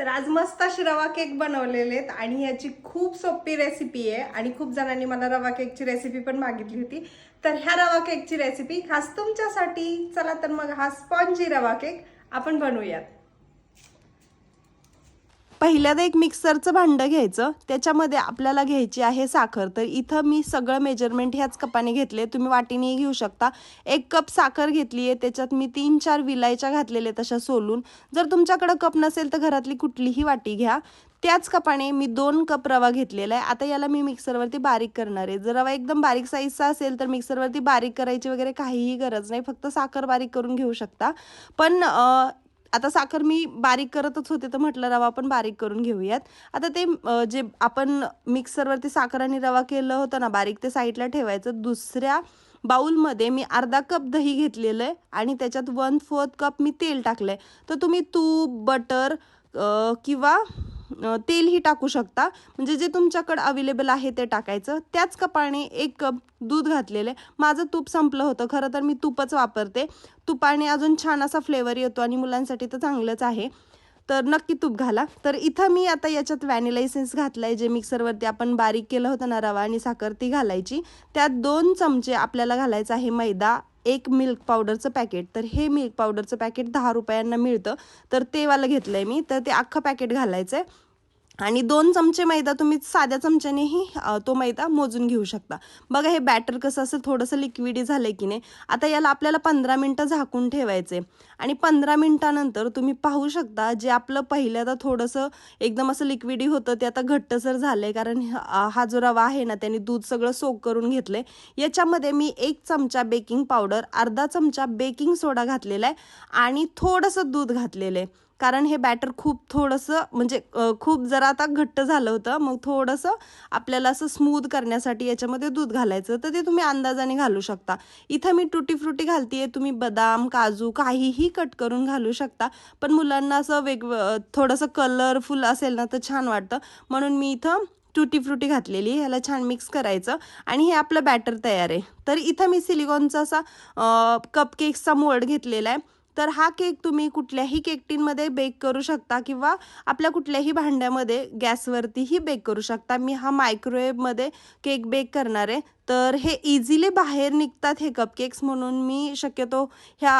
तर आज मस्त अशी रवा केक बनवलेले आहेत आणि याची खूप सोपी रेसिपी आहे. आणि खूप जणांनी मला रवा केकची रेसिपी पण मागितली होती. तर ह्या रवा केकची रेसिपी खास तुमच्यासाठी. चला तर मग हा स्पॉन्जी रवा केक आपण बनवूयात. पहिल्यांदा एक मिक्सरचं भांडं घ्यायचं. त्याच्यामध्ये आपल्याला घ्यायची आहे साखर. तर इथं मी सगळं मेजरमेंट ह्याच कपाने घेतले. तुम्ही वाटीनेही घेऊ शकता. एक कप साखर घेतली आहे. त्याच्यात मी तीन चार विलायच्या घातलेल्या तशा सोलून. जर तुमच्याकडं कप नसेल तर घरातली कुठलीही वाटी घ्या. त्याच कपाने मी दोन कप रवा घेतलेला आहे. आता याला मी मिक्सरवरती बारीक करणार आहे. जर रवा एकदम बारीक साईजचा असेल तर मिक्सरवरती बारीक करायची वगैरे काहीही गरज नाही. फक्त साखर बारीक करून घेऊ शकता. पण आता साखर मी बारीक करतच होते तर म्हटलं रवा पण बारीक करून घेऊयात. आता ते जे आपण मिक्सरवरती साखर आणि रवा केलं होतं ना बारीक ते साईडला ठेवायचं. दुसऱ्या बाउलमध्ये मी अर्धा कप दही घेतलेलं आहे आणि त्याच्यात वन फोर्थ कप मी तेल टाकलं आहे तर तुम्ही तूप बटर किंवा तेलही टाकू शकता. म्हणजे जे तुमच्याकडं अवेलेबल आहे ते टाकायचं. त्याच कपाने एक कप दूध घातलेलं आहे. माझं तूप संपलं होतं. खरं तर मी तूपच वापरते. तुपाने अजून छान असा फ्लेवर येतो आणि मुलांसाठी तर चांगलंच आहे. तर नक्की तूप घाला. तर इथं मी आता याच्यात व्हॅनिला इसेन्स घातलं आहे जे मिक्सरवरती आपण बारीक केलं होतं ना रवा आणि साखर ती घालायची. त्यात दोन चमचे आपल्याला घालायचं आहे मैदा एक मिल्क पावडरचं पॅकेट तर हे मिल्क पावडरचं पॅकेट दहा रुपयांना मिळतं. तर तेवालं घेतलं आहे मी. तर ते अख्खं पॅकेट घालायचं आहे आणि दोन चमचे मैदा तुम्ही साध्या चमच्यानेही तो मैदा मोजून घेऊ शकता. बघा हे बॅटर कसं असं थोडंसं लिक्विडी झालंय की नाही. आता याला आपल्याला पंधरा मिनटं झाकून ठेवायचे आणि पंधरा मिनटानंतर तुम्ही पाहू शकता जे आपलं पहिल्यांदा थोडंसं एकदम असं लिक्विडी होतं ते आता घट्टसर झालं आहे कारण हा हा जो रवा आहे ना त्याने दूध सगळं सोक करून घेतलंय. याच्यामध्ये मी एक चमचा बेकिंग पावडर अर्धा चमचा बेकिंग सोडा घातलेला आहे. आणि थोडंसं दूध घातलेलं आहे. कारण हे बॅटर खूप थोडंसं म्हणजे खूप जरा आता घट्ट झालं होतं. मग थोडंसं आपल्याला असं स्मूद करण्यासाठी याच्यामध्ये दूध घालायचं. तर ते तुम्ही अंदाजाने घालू शकता. इथं मी टुटी फ्रुटी घालतीये. तुम्ही बदाम काजू काहीही कट करून घालू शकता. पण मुलांना असं वेग थोडंसं कलरफुल असेल ना तर छान वाटतं. म्हणून मी इथं टुटी फ्रुटी घातलेली. ह्याला छान मिक्स करायचं. आणि हे आपलं बॅटर तयार आहे. तर इथं मी सिलिकॉनचा असा कपकेक्सचा मोड मोल्ड घेतलेला आहे. तर हा केक तुम्ही कुठल्याही केक टीनमध्ये बेक करू शकता किंवा आपल्या कुठल्याही भांड्यामध्ये गॅसवरतीही बेक करू शकता. मी हा मायक्रोवेव्हमध्ये केक बेक करणार आहे. तर हे इझिली बाहेर निघतात हे कपकेक्स म्हणून. मी शक्यतो ह्या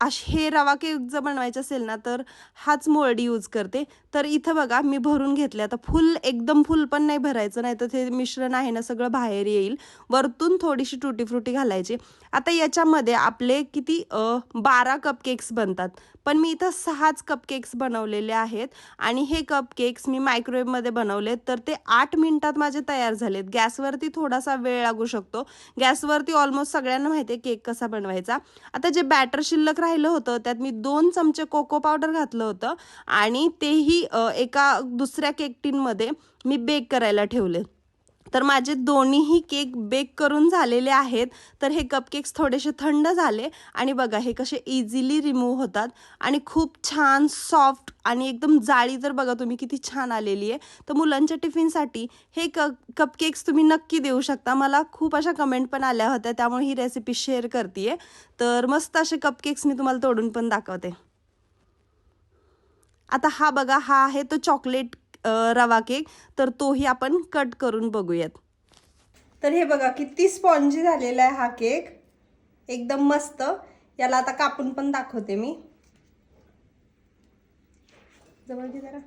अश- हे रवा केक जर बनवायचं असेल ना तर हाच मोल्ड यूज करते. तर इथं बघा मी भरून घेतले. आता फुल एकदम फुल पण नाही भरायचं नाही तर ते मिश्रण आहे ना सगळं बाहेर येईल. वरतून थोडीशी टुटी फ्रुटी घालायची. आता याच्यामध्ये आपले किती बारा कपकेक्स बनतात. पण मी इथं सहाच कपकेक्स बनवलेले आहेत. आणि हे कपकेक्स मी मायक्रोवेव्हमध्ये बनवलेत. तर ते आठ मिनिटात माझे तयार झालेत. गॅसवरती थोडासा वेळ लागू शकतो. गॅसवरती ऑलमोस्ट सगळ्यांना माहिती आहे केक कसा बनवायचा. आता जे बॅटर शिल्लक राहिलं होतं त्यात मी दोन चमचे कोको पावडर घातलं होतं आणि तेही एका दुसऱ्या केक टीनमध्ये मी बेक करायला ठेवले. तर माझे दोन्हीही केक बेक करून झालेले आहेत. तर हे कपकेक्स थोडेसे थंड झाले आणि बघा हे कसे इझिली रिमूव्ह होतात आणि खूप छान सॉफ्ट आणि एकदम जाळी तर बघा तुम्ही किती छान आलेली आहे. तर मुलांच्या टिफिनसाठी हे क कपकेक्स तुम्ही नक्की देऊ शकता. मला खूप अशा कमेंट पण आल्या होत्या त्यामुळे ही रेसिपी शेअर करते तर मस्त असे कपकेक्स मी तुम्हाला तोडून पण दाखवते. आता हा बघा हा आहे तो चॉकलेट रवा केक तर तोही आपण कट करून बघूयात. तर हे बघा किती स्पॉन्जी झालेला आहे हा केक एकदम मस्त. याला आता कापून पण दाखवते मी. जवळ घे जरा.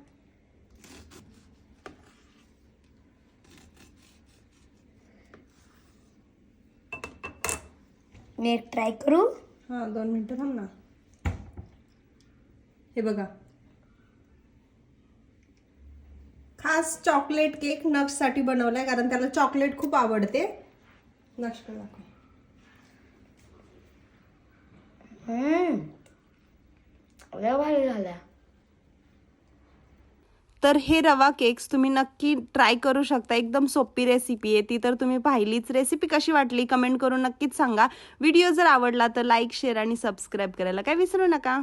मी एक ट्राय करू. हां दोन मिनटं थांब ना. हे बघा. खास चॉकलेट केक नक्ससाठी बनवलाय कारण त्याला चॉकलेट खूप आवडते. नक्ष भारी झाला तर हे रवा केक्स तुम्ही नक्की ट्राय करू शकता. एकदम सोपी रेसिपी आहे. ती तर तुम्ही पाहिलीच. रेसिपी कशी वाटली कमेंट करून नक्कीच सांगा. व्हिडिओ जर आवडला तर लाईक शेअर आणि सबस्क्राईब करायला काय विसरू नका.